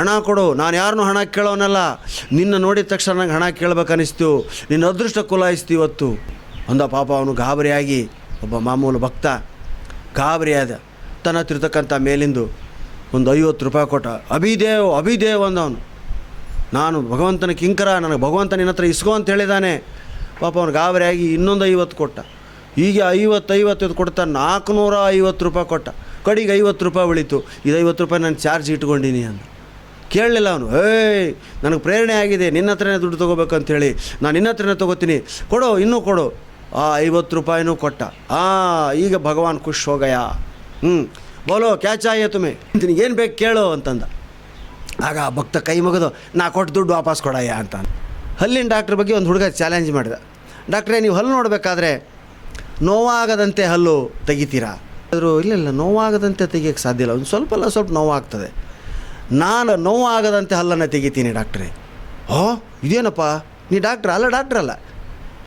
ಹಣ ಕೊಡು. ನಾನು ಯಾರನ್ನೂ ಹಣ ಕೇಳೋನಲ್ಲ. ನಿನ್ನ ನೋಡಿದ ತಕ್ಷಣ ನಂಗೆ ಹಣ ಕೇಳಬೇಕನ್ನಿಸ್ತು. ನಿನ್ನ ಅದೃಷ್ಟ ಕುಲಾಯಿಸ್ತು ಇವತ್ತು. ಅಂದ ಪಾಪ ಅವನು ಗಾಬರಿಯಾಗಿ ಒಬ್ಬ ಮಾಮೂಲು ಭಕ್ತ. ಗಾಬರಿಯಾದ. ತನ್ನ ಹತ್ರ ಇರ್ತಕ್ಕಂಥ ಮೇಲಿಂದು ಒಂದು ಐವತ್ತು ರೂಪಾಯಿ ಕೊಟ್ಟ. ಅಭಿದೇವ್ ಅಭಿದೇವ್ ಅಂದವನು ನಾನು ಭಗವಂತನ ಕಿಂಕರ. ನನಗೆ ಭಗವಂತ ನಿನ್ನ ಹತ್ರ ಇಸ್ಕೋ ಅಂತ ಹೇಳಿದಾನೆ. ಪಾಪ ಅವನು ಗಾಬರಿಯಾಗಿ ಇನ್ನೊಂದು ಐವತ್ತು ಕೊಟ್ಟ. ಹೀಗೆ ಐವತ್ತು ಐವತ್ತು ಕೊಡ್ತಾ ನಾಲ್ಕುನೂರ ಐವತ್ತು ರೂಪಾಯಿ ಕೊಟ್ಟ. ಕಡೆಗೆ ಐವತ್ತು ರೂಪಾಯಿ ಉಳಿತು. ಇದು ಐವತ್ತು ರೂಪಾಯಿ ನಾನು ಚಾರ್ಜ್ ಇಟ್ಕೊಂಡಿನಿ ಅಂದ. ಕೇಳಲಿಲ್ಲ ಅವನು, ಏಯ್, ನನಗೆ ಪ್ರೇರಣೆ ಆಗಿದೆ, ನಿನ್ನ ಹತ್ರನೇ ದುಡ್ಡು ತೊಗೋಬೇಕಂತೇಳಿ. ನಾನು ನಿನ್ನ ಹತ್ರನೇ ತೊಗೋತೀನಿ. ಕೊಡು, ಇನ್ನೂ ಕೊಡು. ಆ, ಐವತ್ತು ರೂಪಾಯಿನೂ ಕೊಟ್ಟ. ಆ, ಈಗ ಭಗವಾನ್ ಖುಷ್ ಹೋಗಯ ಹ್ಞೂ ಬೋಲೋ, ಕ್ಯಾಚ್ ಆಯ ತುಮೆ? ನಿನಗೇನು ಬೇಕು ಕೇಳು, ಅಂತಂದ. ಆಗ ಆ ಭಕ್ತ ಕೈ ಮುಗಿದು, ನಾ ಕೊಟ್ಟು ದುಡ್ಡು ವಾಪಸ್ ಕೊಡಯ್ಯ ಅಂತ ಹಲ್ಲಿನ ಡಾಕ್ಟ್ರ್ ಬಗ್ಗೆ ಒಂದು ಹುಡುಗ ಚಾಲೆಂಜ್ ಮಾಡಿದ. ಡಾಕ್ಟ್ರೇ, ನೀವು ಹಲ್ಲು ನೋಡಬೇಕಾದ್ರೆ ನೋವಾಗದಂತೆ ಹಲ್ಲು ತೆಗಿತೀರಾ? ಆದರೂ, ಇಲ್ಲ ಇಲ್ಲ, ನೋವಾಗದಂತೆ ತೆಗಿಯೋಕ್ಕೆ ಸಾಧ್ಯ ಇಲ್ಲ. ಒಂದು ಸ್ವಲ್ಪ ಅಲ್ಲ ಸ್ವಲ್ಪ ನೋವಾಗ್ತದೆ. ನಾನು ನೋವಾಗದಂತೆ ಹಲ್ಲನ್ನು ತೆಗಿತೀನಿ ಡಾಕ್ಟ್ರೇ. ಓ ಇದೇನಪ್ಪ? ನೀ ಡಾಕ್ಟ್ರ್ ಅಲ್ಲ ಡಾಕ್ಟ್ರ್ ಅಲ್ಲ.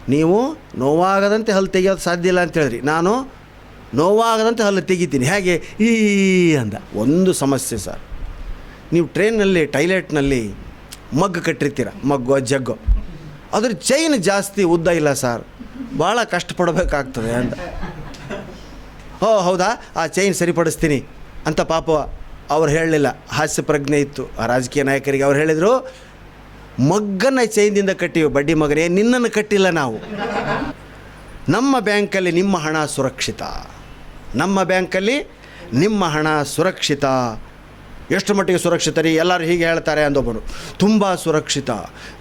ನೀವು ನೋವಾಗದಂತೆ ಹಲ್ಲು ತೆಗಿಯೋದು ಸಾಧ್ಯ ಇಲ್ಲ ಅಂತ ಹೇಳಿದ್ರಿ. ನಾನು ನೋವಾಗದಂತೆ ಹಲ್ಲು ತೆಗಿತೀನಿ. ಹೇಗೆ? ಈ ಅಂದ. ಒಂದು ಸಮಸ್ಯೆ ಸರ್. ನೀವು ಟ್ರೈನಲ್ಲಿ ಟೈಲೆಟ್ನಲ್ಲಿ ಮಗ್ಗು ಕಟ್ಟಿರ್ತೀರ. ಮಗ್ಗೋ, ಜಗ್ಗೋ. ಅದ್ರ ಚೈನ್ ಜಾಸ್ತಿ ಉದ್ದ ಇಲ್ಲ ಸರ್. ಭಾಳ ಕಷ್ಟಪಡಬೇಕಾಗ್ತದೆ ಅಂತ. ಓ ಹೌದಾ? ಆ ಚೈನ್ ಸರಿಪಡಿಸ್ತೀನಿ ಅಂತ ಪಾಪ ಅವ್ರು ಹೇಳಲಿಲ್ಲ. ಹಾಸ್ಯ ಪ್ರಜ್ಞೆ ಇತ್ತು. ಆ ರಾಜಕೀಯ ನಾಯಕರಿಗೆ ಅವ್ರು ಹೇಳಿದರು ಮಗ್ಗನ ಚೈನ್ದಿಂದ ಕಟ್ಟಿವೆ ಬಡ್ಡಿ ಮಗನೇ, ನಿನ್ನನ್ನು ಕಟ್ಟಿಲ್ಲ ನಾವು. ನಮ್ಮ ಬ್ಯಾಂಕಲ್ಲಿ ನಿಮ್ಮ ಹಣ ಸುರಕ್ಷಿತ. ನಮ್ಮ ಬ್ಯಾಂಕಲ್ಲಿ ನಿಮ್ಮ ಹಣ ಸುರಕ್ಷಿತ. ಎಷ್ಟು ಮಟ್ಟಿಗೆ ಸುರಕ್ಷಿತ ರೀ ಎಲ್ಲರೂ ಹೀಗೆ ಹೇಳ್ತಾರೆ ಅಂದೊಬ್ಬರು. ತುಂಬ ಸುರಕ್ಷಿತ.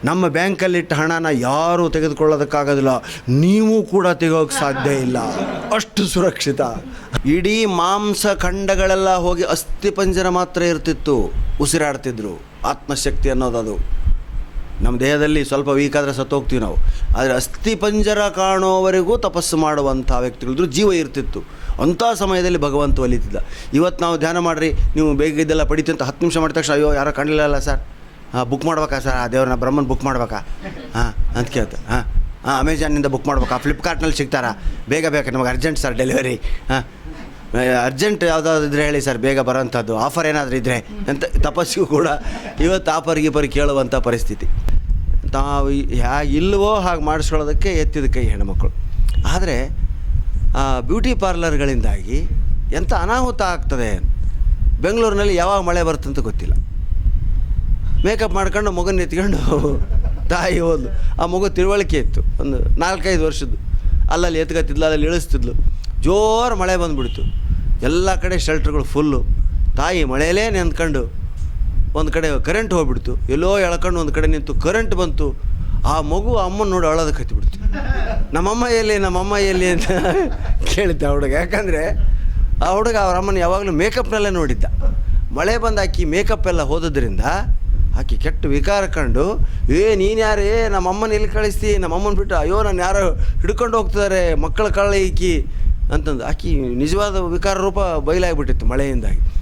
ನಮ್ಮ ಬ್ಯಾಂಕಲ್ಲಿಟ್ಟ ಹಣನ ಯಾರೂ ತೆಗೆದುಕೊಳ್ಳೋದಕ್ಕಾಗೋದಿಲ್ಲ. ನೀವು ಕೂಡ ತೆಗೋಕ್ಕೆ ಸಾಧ್ಯ ಇಲ್ಲ. ಅಷ್ಟು ಸುರಕ್ಷಿತ. ಇಡೀ ಮಾಂಸ ಖಂಡಗಳೆಲ್ಲ ಹೋಗಿ ಅಸ್ಥಿಪಂಜರ ಮಾತ್ರ ಇರ್ತಿತ್ತು. ಉಸಿರಾಡ್ತಿದ್ರು. ಆತ್ಮಶಕ್ತಿ ಅನ್ನೋದದು. ನಮ್ಮ ದೇಹದಲ್ಲಿ ಸ್ವಲ್ಪ ವೀಕ್ ಆದರೆ ಸತ್ತೋಗ್ತೀವಿ ನಾವು. ಆದರೆ ಅಸ್ಥಿಪಂಜರ ಕಾಣೋವರೆಗೂ ತಪಸ್ಸು ಮಾಡುವಂಥ ವ್ಯಕ್ತಿಗಳಿದ್ರು ಜೀವ ಇರ್ತಿತ್ತು. ಅಂಥ ಸಮಯದಲ್ಲಿ ಭಗವಂತ ಒಲಿತಿದ್ದ. ಇವತ್ತು ನಾವು ಧ್ಯಾನ ಮಾಡಿರಿ, ನೀವು ಬೇಗ ಇದೆಲ್ಲ ಪಡಿತೀವಿ ಅಂತ ಹತ್ತು ನಿಮಿಷ ಮಾಡಿದ ತಕ್ಷಣ, ಅಯ್ಯೋ, ಯಾರೋ ಕಾಣಲಿಲ್ಲ ಸರ್? ಹಾಂ ಬುಕ್ ಮಾಡ್ಬೇಕಾ ಸರ್? ಆ ದೇವ್ರನ್ನ ಬ್ರಹ್ಮನ್ ಬುಕ್ ಮಾಡ್ಬೇಕಾ? ಹಾಂ, ಅಂತ ಕೇಳ್ತ. ಹಾಂ ಹಾಂ ಅಮೆಝಾನಿಂದ ಬುಕ್ ಮಾಡ್ಬೇಕಾ? ಫ್ಲಿಪ್ಕಾರ್ಟ್ನಲ್ಲಿ ಸಿಗ್ತಾರಾ? ಬೇಗ ಬೇಕು ನಮಗೆ ಅರ್ಜೆಂಟ್ ಸರ್ ಡೆಲಿವರಿ ಹಾಂ ಅರ್ಜೆಂಟ್ ಯಾವುದಾದ್ರು ಇದ್ರೆ ಹೇಳಿ ಸರ್, ಬೇಗ ಬರೋಂಥದ್ದು. ಆಫರ್ ಏನಾದರೂ ಇದ್ದರೆ ಅಂತ ತಪಸ್ಸಿಗೂ ಕೂಡ ಇವತ್ತು ಆಫರ್ ಗೀಫರ್ ಕೇಳುವಂಥ ಪರಿಸ್ಥಿತಿ. ತಾವು ಹೇಗೆ ಇಲ್ಲವೋ ಹಾಗೆ ಮಾಡಿಸ್ಕೊಳ್ಳೋದಕ್ಕೆ ಎತ್ತಿದ ಕೈ ಹೆಣ್ಮಕ್ಳು. ಆದರೆ ಬ್ಯೂಟಿ ಪಾರ್ಲರ್ಗಳಿಂದಾಗಿ ಎಂಥ ಅನಾಹುತ ಆಗ್ತದೆ? ಬೆಂಗಳೂರಿನಲ್ಲಿ ಯಾವಾಗ ಮಳೆ ಬರುತ್ತಂತ ಗೊತ್ತಿಲ್ಲ. ಮೇಕಪ್ ಮಾಡ್ಕೊಂಡು ಮಗನ ಎತ್ಕೊಂಡು ತಾಯಿ ಹೋದ್ಲು. ಆ ಮಗು ತಿಳುವಳಿಕೆ ಇತ್ತು. ಒಂದು ನಾಲ್ಕೈದು ವರ್ಷದ್ದು. ಅಲ್ಲಲ್ಲಿ ಎತ್ಕತ್ತಿದ್ಲು, ಅಲ್ಲಲ್ಲಿ ಇಳಿಸ್ತಿದ್ಲು. ಜೋರು ಮಳೆ ಬಂದುಬಿಡ್ತು. ಎಲ್ಲ ಕಡೆ ಶೆಲ್ಟ್ರ್ಗಳು ಫುಲ್ಲು ತಾಯಿ ಮಳೆಯಲ್ಲೇ ನೆಂದ್ಕೊಂಡು ಒಂದು ಕಡೆ ಕರೆಂಟ್ ಹೋಗ್ಬಿಡ್ತು. ಎಲ್ಲೋ ಎಳ್ಕೊಂಡು ಒಂದು ಕಡೆ ನಿಂತು ಕರೆಂಟ್ ಬಂತು. ಆ ಮಗು ಅಮ್ಮನ ನೋಡಿ ಅಳೋದಕ್ಕೆ ಹತ್ತಿಬಿಡ್ತು ನಮ್ಮಮ್ಮ ಎಲ್ಲಿ ನಮ್ಮಮ್ಮ ಎಲ್ಲಿ ಅಂತ ಕೇಳಿದ್ದೆ ಆ ಹುಡುಗ. ಯಾಕಂದರೆ ಆ ಹುಡುಗ ಅವ್ರ ಅಮ್ಮನ ಯಾವಾಗಲೂ ಮೇಕಪ್ನಲ್ಲೇ ನೋಡಿದ್ದ. ಮಳೆ ಬಂದು ಆಕಿ ಮೇಕಪ್ ಎಲ್ಲ ಹೋದದ್ರಿಂದ ಆಕಿ ಕೆಟ್ಟ ವಿಕಾರ ಕಂಡು, ಏ, ನೀನು ಯಾರೇ? ನಮ್ಮಮ್ಮನ ಎಲ್ಲಿ ಕಳಿಸ್ತಿ? ನಮ್ಮಮ್ಮನ ಬಿಟ್ಟು ಅಯ್ಯೋ, ನಾನು ಯಾರೋ ಹಿಡ್ಕೊಂಡು ಹೋಗ್ತಿದ್ದಾರೆ ಮಕ್ಕಳ ಕಳ್ಳ ಈಕಿ. ಅಂತಂದು. ಆಕಿ ನಿಜವಾದ ವಿಕಾರ ರೂಪ ಬಯಲಾಗಿಬಿಟ್ಟಿತ್ತು ಮಳೆಯಿಂದಾಗಿ.